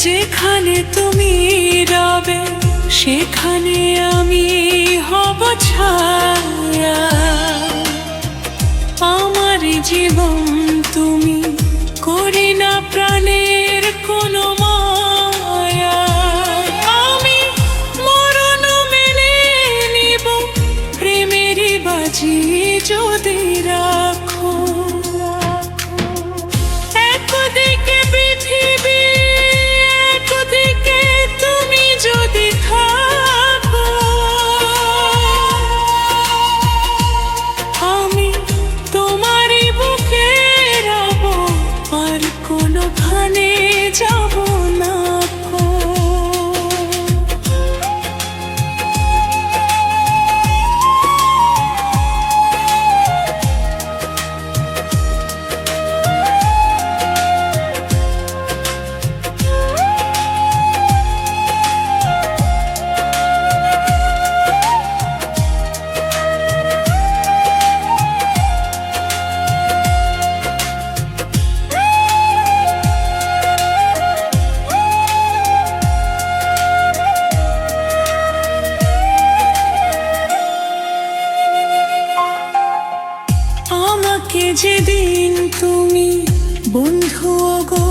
যেখানে তুমি রবে সেখানে আমি হব আমার জীবন তুমি করি না প্রাণের যেদিন তুমি বন্ধু গো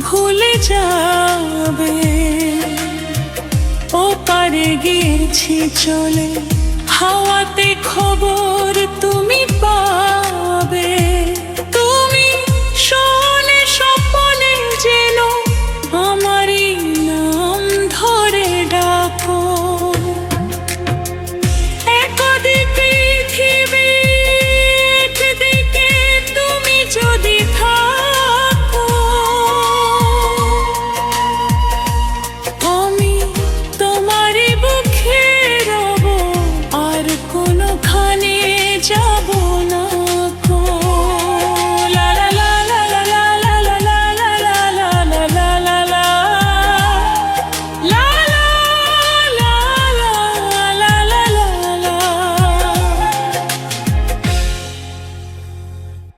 ভুলে যাবে ও পারে গেছি চলে হাওয়াতে খবর তুমি পাবে।